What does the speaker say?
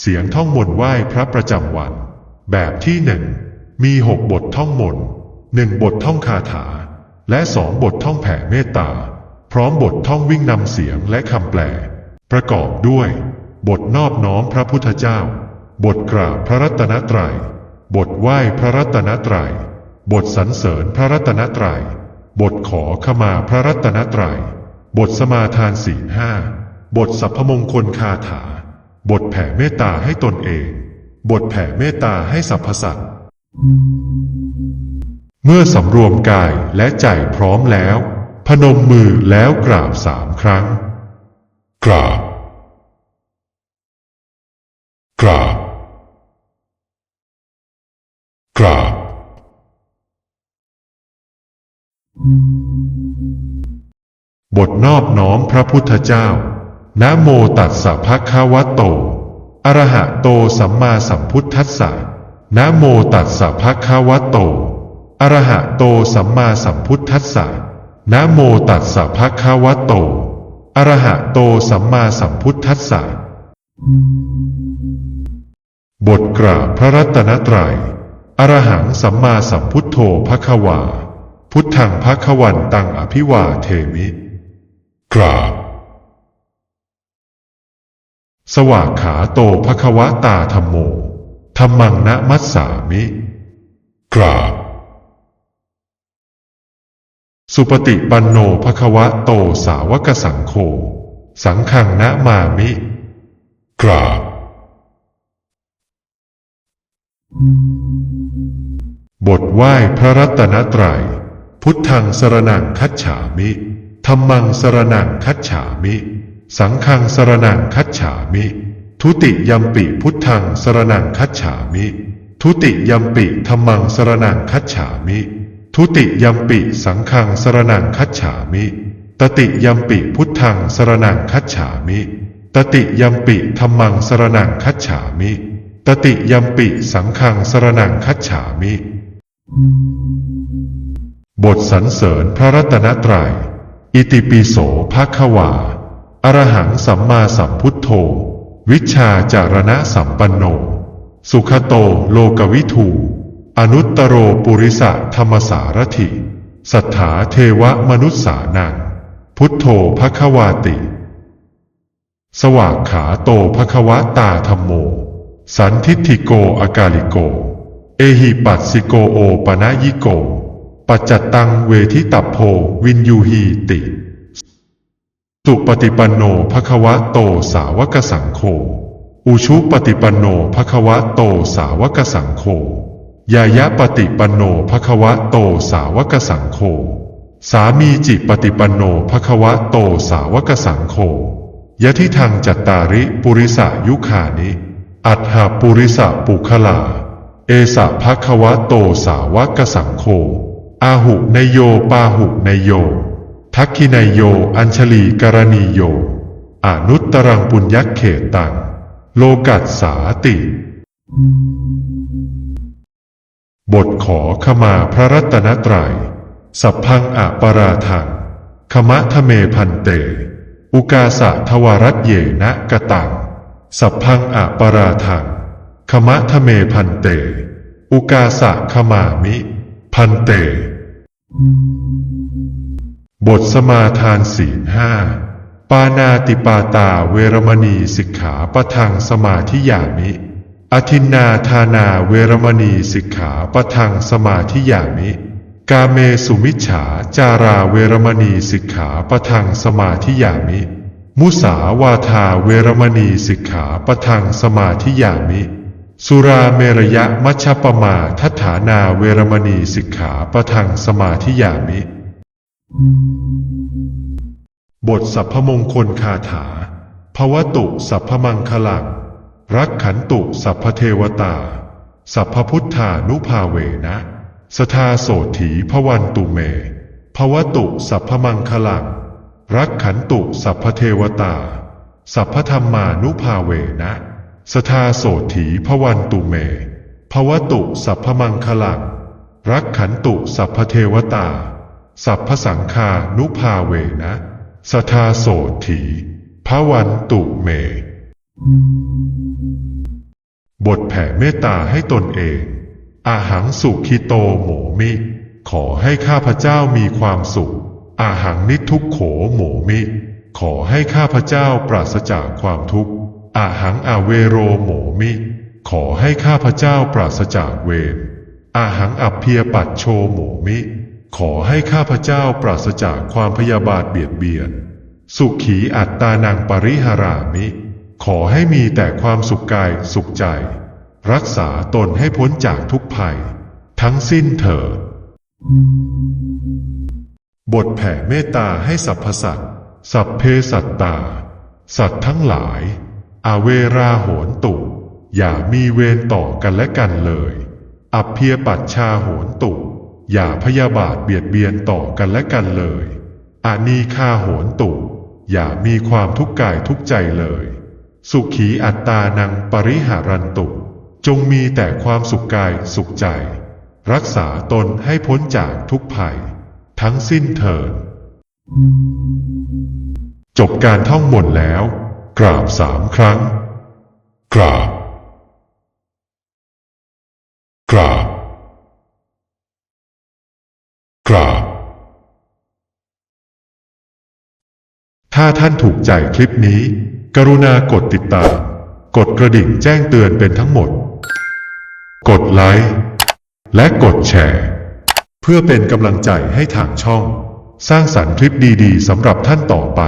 เสียงท่องมนต์ไหว้พระประจำวัน แบบที่หนึ่งมีหกบทท่องมนต์หนึ่งบทท่องคาถา และสองบทท่องแผ่เมตตา พร้อมบทท่องวิ่งนำเสียงและคำแปล ประกอบด้วย บทนอบน้อมพระพุทธเจ้า บทกราบพระรัตนตรัย บทไหว้พระรัตนตรัย บทสรรเสริญพระรัตนตรัย บทขอขมาพระรัตนตรัย บทสมาทานศีลห้า บทสัพพมงคลคาถา บทแผ่เมตตาให้ตนเอง บทแผ่เมตตาให้สรรพสัตว์ เมื่อสำรวมกายและใจพร้อมแล้ว พนมมือแล้วกราบสามครั้ง กราบ กราบ กราบ บทนอบน้อมพระพุทธเจ้า นะโมตัสสะภะคะวะโต อะระหะโตสัมมาสัมพุทธัสสะนะโมตัสสะภะคะวะโต อะระหะโตสัมมาสัมพุทธัสสะนะโมตัสสะภะคะวะโต อะระหะโตสัมมาสัมพุทธัสสะบทกราบพระรัตนตรัย อรหังสัมมาสัมพุทโธภควา พุทธังภควันตังอภิวาเทมิ กราบ วากขาโตภควตาธรรมโมธรรมังนะมัสสามิ กราบ สุปฏิปันโนภควะโตสาวกสังโฆ สังฆังนะมามิ กราบ บทไหว้พระรัตนตรัย พุทธังสรนังคัจฉามิธรรมังสรนังคัจฉามิ สังฆังสรนังคัจฉามิ ทุติยัมปิพุทธังสรนังคัจฉามิ ทุติยัมปิธรรมังสรนังคัจฉามิ ทุติยัมปิสังฆังสรนังคัจฉามิ ตติยัมปิพุทธังสรนังคัจฉามิ ตติยัมปิธรรมังสรนังคัจฉามิ ตติยัมปิสังฆังสรนังคัจฉามิ บทสรรเสริญพระรัตนตรัย อิติปิโสภาควา อรหังสัมมาสัมพุทโธ วิชาจารณะสัมปันโน สุขโตโลกวิทูอนุตตโรปุริสะธรรมสารถิสัทธาเทวมนุษสานังพุทโธภควาติ สวากขาโตภควตาธรรมโม สันทิฏฐิโกอากาลิโก เอหิปัสสิโกโอปนะยิโก ปัจจตังเวทิตัพโพวินยูหีติ สุปฏิปันโนภควะโตสาวกสังโฆ อุชุปฏิปันโนภควะโตสาวกสังโฆ ยายะปฏิปันโนภควะโตสาวกสังโฆ สามีจิปฏิปันโนภควะโตสาวกสังโฆยะทิทางจัตตาริปุริสายุคานิ อัฏฐปุริสะปุคลา เอสะภควะโตสาวกสังโฆ อาหุนโยปาหุนโย ทักขินายโย อัญชลีกรณีโย อนุตตรังปุญญเขตัง โลกัสสาติ บทขอขมาพระรัตนตรัย สัพพังอะปราทัง ขมะทะเมพันเต อุกาสะทวารัตเยนะกะตัง สัพพังอะปราทัง ขมะทะเมพันเต อุกาสะขมามิ พันเต บทสมาทานศีลห้า ปานาติปาตาเวรมณีสิกขาปะทังสมาธิยามิอทินนาทานาเวรมณีสิกขาปะทังสมาธิยามิ กาเมสุมิจฉาจาราเวรมณีสิกขาปะทังสมาธิยามิ มุสาวาทาเวรมณีสิกขาปะทังสมาธิยามิ สุราเมรยะมัชปมาทัฐานาเวรมณีสิกขาปะทังสมาธิยามิ บทสัพพมงคลคาถา ภวตุสัพพมังคลัง รักขันตุสัพพเทวตา สัพพพุทธานุภาเวนะ สทาโสถีพวันตุเม ภวตุสัพพมังคลัง รักขันตุสัพพเทวตา สัพพธรรมานุภาเวนะ สทาโสถีพวันตุเม ภวตุสัพพมังคลัง รักขันตุสัพพเทวตา สัพพสังคานุภาเวนะสทาโสถีพระวันตุเม บทแผ่เมตตาให้ตนเอง อาหังสุขิโตโหมมิ ขอให้ข้าพเจ้ามีความสุข อาหังนิทุกโขโหมมิ ขอให้ข้าพเจ้าปราศจากความทุกข์ อาหังอาเวโรโหมมิ ขอให้ข้าพเจ้าปราศจากเวร อาหังอัพเพียปัดโชโหมมิ ขอให้ข้าพเจ้าปราศจากความพยาบาทเบียดเบียน สุขีอัตตานังปริหารามิ ขอให้มีแต่ความสุขกายสุขใจ รักษาตนให้พ้นจากทุกภัย ทั้งสิ้นเถิดบทแผ่เมตตาให้สรรพสัตว์ สัพเพสัตตา สัตว์ทั้งหลาย อเวราโหนตุ อย่ามีเวรต่อกันและกันเลย อัพเพียปัชชาโหนตุ อย่าพยาบาทเบียดเบียนต่อกันและกันเลยอานีคาโหนตุอย่ามีความทุกข์กายทุกใจเลย สุขีอัตตานังปริหารันตุ จงมีแต่ความสุขกายสุขใจ รักษาตนให้พ้นจากทุกภัย ทั้งสิ้นเถิดจบการท่องมนต์แล้ว กราบสามครั้ง กราบ กราบ กราบ ถ้าท่านถูกใจคลิปนี้ กรุณากดติดตาม กดกระดิ่งแจ้งเตือนเป็นทั้งหมด กดไลค์และกดแชร์ เพื่อเป็นกำลังใจให้ทางช่อง สร้างสรรค์คลิปดีๆสำหรับท่านต่อไป